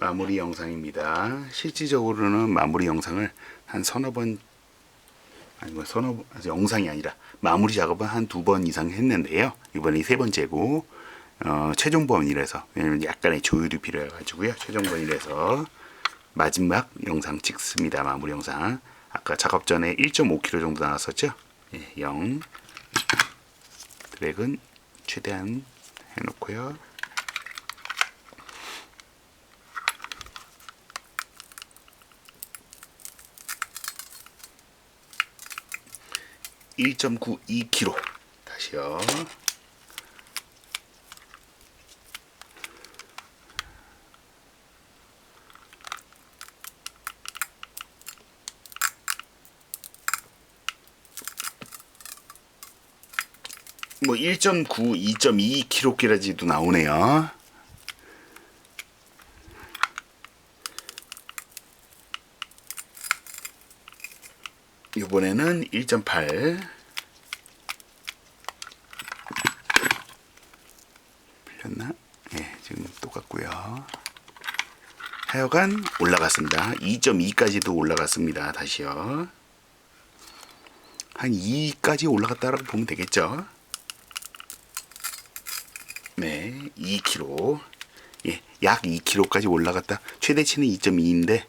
마무리 영상입니다. 실질적으로는 마무리 영상을 한 서너 번 아니 뭐 서너 영상이 아니라 마무리 작업은 한 두 번 이상 했는데요. 이번이 세 번째고 어, 최종 번이라서 왜냐면 약간의 조율이 필요해 가지고요. 최종 번이라서 마지막 영상 찍습니다. 마무리 영상. 아까 작업 전에 1.5kg 정도 나왔었죠? 예, 0 드랙은 최대한 해놓고요. 1.92kg 다시요. 뭐 1.9, 2.2kg까지도 나오네요. 이번에는 1.8 풀렸나? 예, 지금 똑같고요. 하여간 올라갔습니다. 2.2까지도 올라갔습니다. 다시요. 한 2까지 올라갔다라고 보면 되겠죠. 네, 2kg. 예, 약 2kg까지 올라갔다. 최대치는 2.2인데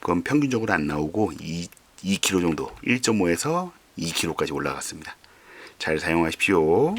그건 평균적으로 안 나오고 2, 2kg 정도, 1.5에서 2kg까지 올라갔습니다. 잘 사용하십시오.